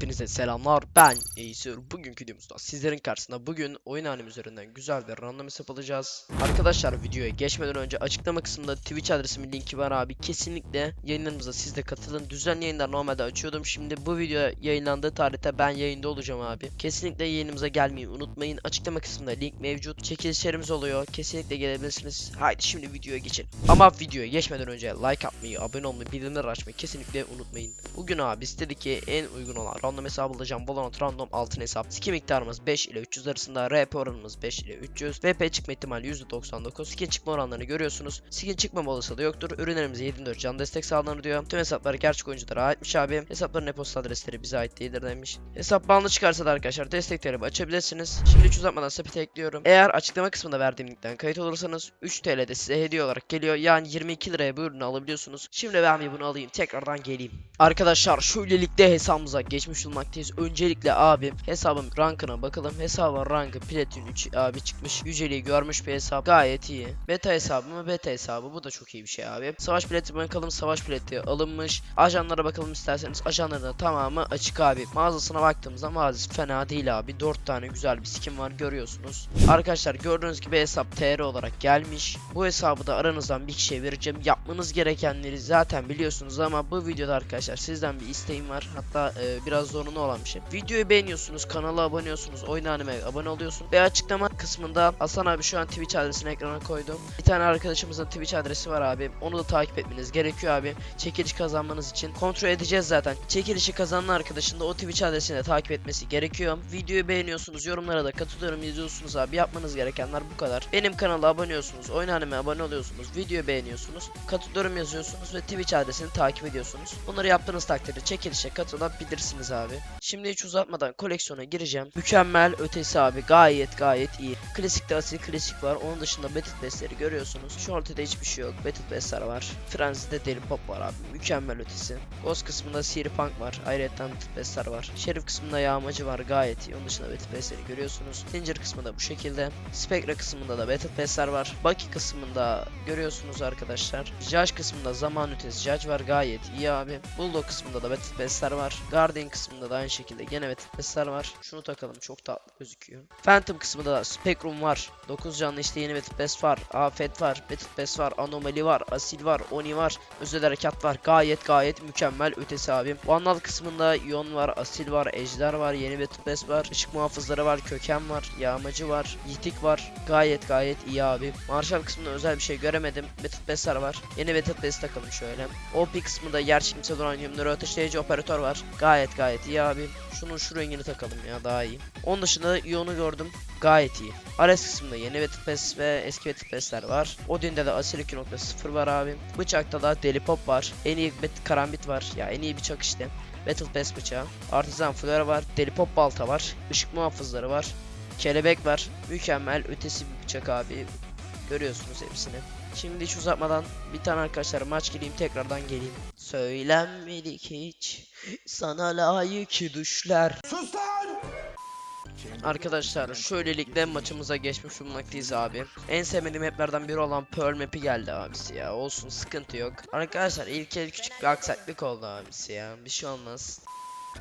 Hepinize selamlar. Ben Acer. Bugünkü videomuzda sizlerin karşısında bugün oyun halim üzerinden güzel bir random hesap alacağız. Arkadaşlar videoya geçmeden önce açıklama kısmında Twitch adresimin linki var abi. Kesinlikle yayınlarımıza siz de katılın. Düzenli yayınlar normalde açıyordum. Şimdi bu video yayınlandığı tarihte ben yayında olacağım abi. Kesinlikle yayınımıza gelmeyi unutmayın. Açıklama kısmında link mevcut. Çekilişlerimiz oluyor. Kesinlikle gelebilirsiniz. Haydi şimdi videoya geçelim. Ama videoya geçmeden önce like atmayı, abone olmayı, bildirimleri açmayı kesinlikle unutmayın. Bugün abi istedik ki en uygun olan random hesabı alacağım. Valorant random altın hesap. Skin miktarımız 5 ile 300 arasında. RP oranımız 5 ile 300. VP çıkma ihtimali %99. Skin çıkma oranlarını görüyorsunuz. Skin çıkmama olasılığı yoktur. Ürünlerimize 7.4 can destek sağlanır diyor. Tüm hesaplar gerçek oyunculara aitmiş abi. Hesapların e-posta adresleri bize ait değildir demiş. Hesap banlı çıkarsa da arkadaşlar destekleri açabilirsiniz. Şimdi hiç uzatmadan sepete ekliyorum. Eğer açıklama kısmında verdiğim linkten kayıt olursanız 3 TL de size hediye olarak geliyor. Yani 22 liraya bu ürünü alabiliyorsunuz. Şimdi ben bir bunu alayım. Tekrardan geleyim. Arkadaşlar şöylelikle hesabımıza geçmiş bulmaktayız. Öncelikle abi hesabım rankına bakalım. Hesabın rankı platin 3 abi çıkmış. Yüceliği görmüş bir hesap. Gayet iyi. Beta hesabı mı? Beta hesabı. Bu da çok iyi bir şey abi. Savaş bileti bakalım. Savaş bileti alınmış. Ajanlara bakalım isterseniz. Ajanların da tamamı açık abi. Mağazasına baktığımızda mağazası fena değil abi. 4 tane güzel bir skin var görüyorsunuz. Arkadaşlar gördüğünüz gibi hesap TR olarak gelmiş. Bu hesabı da aranızdan bir kişiye vereceğim. Yapmanız gerekenleri zaten biliyorsunuz ama bu videoda arkadaşlar sizden bir isteğim var. Hatta e, biraz zorunlu olan bir şey. Videoyu beğeniyorsunuz, kanala abone oluyorsunuz, oyun anime abone oluyorsun. Ve açıklama kısmında Hasan abi şu an Twitch adresini ekrana koydum. Bir tane arkadaşımızın Twitch adresi var abi. Onu da takip etmeniz gerekiyor abi. Çekiliş kazanmanız için. Kontrol edeceğiz zaten. Çekilişi kazanan arkadaşın da o Twitch adresini de takip etmesi gerekiyor. Videoyu beğeniyorsunuz, yorumlara da katılıyorum yazıyorsunuz abi. Yapmanız gerekenler bu kadar. Benim kanala abone oluyorsunuz, oyun anime abone oluyorsunuz, video beğeniyorsunuz, katılıyorum yazıyorsunuz ve Twitch adresini takip ediyorsunuz. Bunları yaptığınız takdirde çekilişe katılabilirsiniz abi. Şimdi hiç uzatmadan koleksiyona gireceğim. Mükemmel ötesi abi gayet gayet iyi. Klasikte asil klasik var. Onun dışında Battle Pass'leri görüyorsunuz. Şu ortada hiçbir şey yok. Battle Pass'ler var. Frenzy'de Deli Pop var abi. Mükemmel ötesi. Ghost kısmında Cyberpunk var. Ayrıca Battle Pass'ler var. Şerif kısmında Yağmacı var. Gayet iyi. Onun dışında Battle Pass'leri görüyorsunuz. Zincir kısmında bu şekilde. Spectre kısmında da Battle Pass'ler var. Bucky kısmında görüyorsunuz arkadaşlar. Judge kısmında zaman ötesi Judge var. Gayet iyi abi. Bulldog kısmında da Battle Pass'ler var. Guardian kısmında da aynı şekilde gene Pass'ler var. Şunu takalım çok tatlı gözüküyor. Phantom kısmında da Spectrum var. 9 canlı işte yeni Battle Pass var. Afet var. Battle Pass var. Anomali var. Asil var. Oni var. Özel harekat var. Gayet gayet mükemmel ötesi abim. Vandal kısmında Ion var. Asil var. Ejder var. Yeni Battle Pass var. Işık muhafızları var. Köken var. Yağmacı var. Yitik var. Gayet gayet iyi abi. Marshall kısmında özel bir şey göremedim. Battle Pass'ler var. Yeni Battle Pass takalım şöyle. OP kısmında yer çimse uranyumları ateşleyici operatör var. Gayet gayet iyi abi. Şunun şu rengini takalım ya daha iyi. Onun dışında Ion'u gördüm. Gayet iyi. Ares kısmında yeni Battle ve eski Battle var. Odin'de de Asil 2.0 var abi. Bıçakta da Deli Pop var. En iyi bet- karambit var. Ya en iyi bıçak işte. Battle Pass bıçağı. Artisan Flora var. Deli Pop balta var. Işık muhafızları var. Kelebek var. Mükemmel ötesi bir bıçak abi. Görüyorsunuz hepsini. Şimdi hiç uzatmadan bir tane arkadaşlar maç gireyim tekrardan geleyim. Söylenmedik hiç sana layık düşler. Sus lan! Arkadaşlar şöylelikle maçımıza geçmiş bulunmaktayız abi. En sevmediğim maplerden biri olan Pearl map'i geldi abisi ya. Olsun sıkıntı yok. Arkadaşlar ilk el küçük bir aksaklık oldu abisi ya. Bir şey olmaz.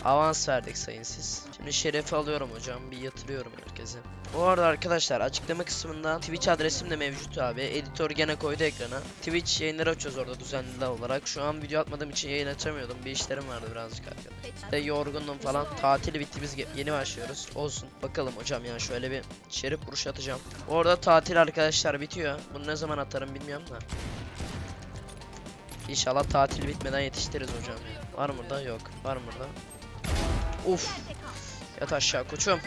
Avans verdik sayın siz. Şimdi şerefi alıyorum hocam. Bir yatırıyorum herkese. Bu arada arkadaşlar açıklama kısmında Twitch adresim de mevcut abi. Editör gene koydu ekrana. Twitch yayınları açıyoruz orada düzenli olarak. Şu an video atmadığım için yayın açamıyordum. Bir işlerim vardı birazcık arkadaşlar. De yorgundum falan. Tatili bitti biz yeni başlıyoruz. Olsun. Bakalım hocam ya şöyle bir şerif vuruş atacağım. Orada tatil arkadaşlar bitiyor. Bunu ne zaman atarım bilmiyorum da. İnşallah tatil bitmeden yetiştiririz hocam. Var mı burada? Yok. Var mı burada? Uf. Yat aşağı koçum.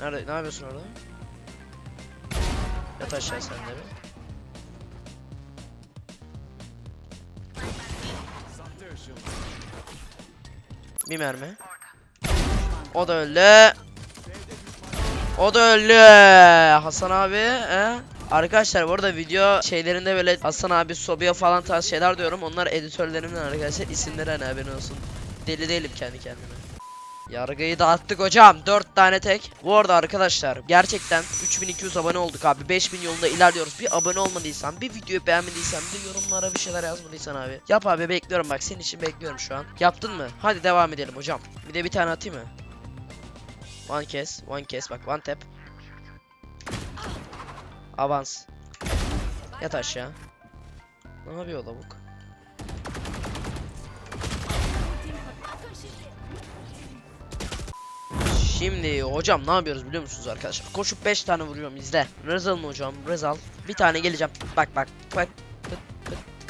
Nerede? Ne yapıyorsun orada? Yat aşağı sen de bir. Bir mermi. O da öldü. O da öldü. Hasan abi, he? Arkadaşlar bu arada video şeylerinde böyle Hasan abi, Sobia falan tarz şeyler diyorum. Onlar editörlerimden arkadaşlar. isimleri hani haberin olsun. Deli değilim kendi kendime. Yargıyı dağıttık hocam. 4 tane tek. Bu arada arkadaşlar gerçekten 3200 abone olduk abi. 5000 yolunda ilerliyoruz. Bir abone olmadıysan, bir videoyu beğenmediysen, bir yorumlara bir şeyler yazmadıysan abi. Yap abi bekliyorum bak senin için bekliyorum şu an. Yaptın mı? Hadi devam edelim hocam. Bir de bir tane atayım mı? One kes, one kes bak one tap. Avans. Yat aşağı. Ne yapıyor lavuk? Şimdi hocam ne yapıyoruz biliyor musunuz arkadaşlar? Koşup 5 tane vuruyorum izle. Rezal'ın hocam Rezal. Bir tane geleceğim. Bak bak bak.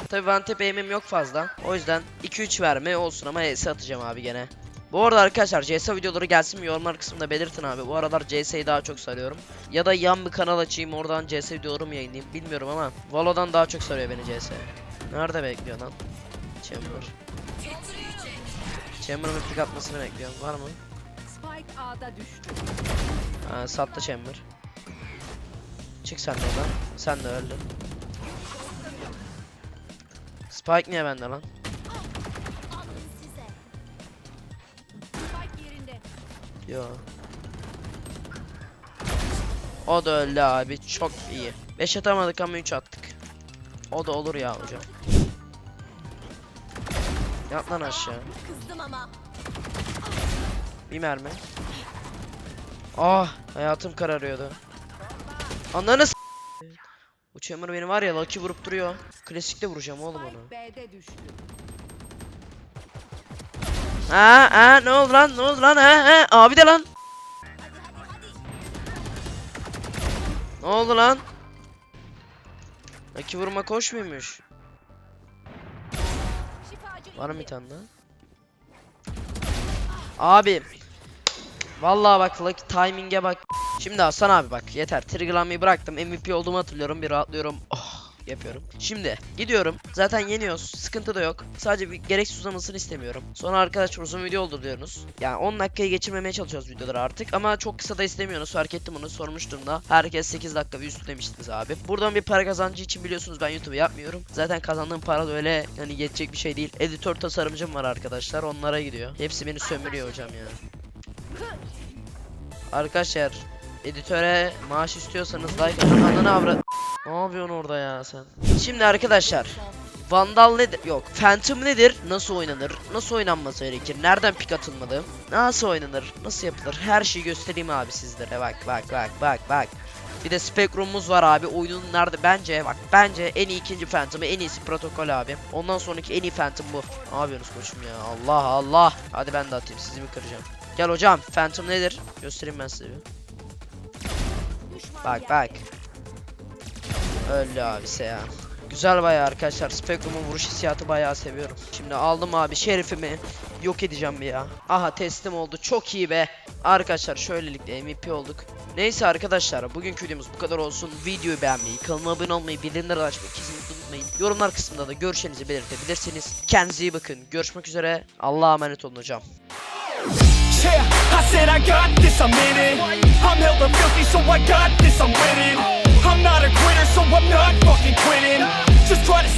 Tabii Vantep aim'im yok fazla. O yüzden 2-3 verme olsun ama ES atacağım abi gene. Bu arada arkadaşlar CS videoları gelsin mi yorumlar kısmında belirtin abi. Bu aralar CS'yi daha çok sarıyorum. Ya da yan bir kanal açayım oradan CS videoları mı yayınlayayım bilmiyorum ama Valo'dan daha çok sarıyor beni CS. Nerede bekliyor lan? Chamber. Chamber'ın pick atmasını bekliyorum. Var mı? Spike A'da düştü. Ha, sattı Chamber. Çık sen de oradan. Sen de öldün. Spike niye bende lan? Spike yerinde. Yo. O da öldü abi. Çok iyi. 5 atamadık ama 3 attık. O da olur ya hocam. Yat lan aşağı. Kızdım ama. Bir mermi. Ah hayatım kararıyordu. Ananı s- Bu Chamber beni var ya Lucky vurup duruyor. Klasikte vuracağım oğlum onu. Ha ha ne oldu lan ne oldu lan ha ha abi de lan. Ne oldu lan? Lucky vurma koş muymuş? Var mı bir tane daha? Abi. Vallahi bak Lucky timing'e bak. Şimdi Hasan abi bak yeter. Triggerlanmayı bıraktım. MVP olduğumu hatırlıyorum. Bir rahatlıyorum. Oh yapıyorum. Şimdi gidiyorum. Zaten yeniyoruz. Sıkıntı da yok. Sadece bir gereksiz uzamasını istemiyorum. Sonra arkadaşlar uzun video oldu diyorsunuz. Yani 10 dakikayı geçirmemeye çalışıyoruz videoları artık. Ama çok kısa da istemiyorsunuz. Fark ettim bunu. Sormuştum da. Herkes 8 dakika ve üstü demiştiniz abi. Buradan bir para kazancı için biliyorsunuz ben YouTube yapmıyorum. Zaten kazandığım para da öyle yani yetecek bir şey değil. Editör tasarımcım var arkadaşlar. Onlara gidiyor. Hepsi beni sömürüyor hocam ya. Arkadaşlar editöre maaş istiyorsanız like atın. Ananı avrat. Ne yapıyorsun orada ya sen? Şimdi arkadaşlar Vandal nedir? Yok. Phantom nedir? Nasıl oynanır? Nasıl oynanması gerekir? Nereden pik atılmalı? Nasıl oynanır? Nasıl yapılır? Her şeyi göstereyim abi sizlere. Bak bak bak bak bak. Bir de Spectrum'umuz var abi. Oyunun nerede? Bence bak bence en iyi ikinci Phantom'ı en iyisi protokol abi. Ondan sonraki en iyi Phantom bu. Ne yapıyorsunuz koçum ya? Allah Allah. Hadi ben de atayım. Sizi mi kıracağım? Gel hocam. Phantom nedir? Göstereyim ben size bir. Bak bak. Öldü abisi ya. Güzel bayağı arkadaşlar. Spectrum'un vuruş hissiyatı bayağı seviyorum. Şimdi aldım abi şerifimi. Yok edeceğim bir ya. Aha teslim oldu. Çok iyi be. Arkadaşlar şöylelikle MVP olduk. Neyse arkadaşlar bugünkü videomuz bu kadar olsun. Videoyu beğenmeyi, kanalıma abone olmayı, bildirimleri açmayı kesinlikle unutmayın. Yorumlar kısmında da görüşlerinizi belirtebilirsiniz. Kendinize iyi bakın. Görüşmek üzere. Allah'a emanet olun hocam. Yeah, I said I got this, I'm in it. I'm hella filthy, so I got this, I'm winning. I'm not a quitter, so I'm not fucking quitting. Just try to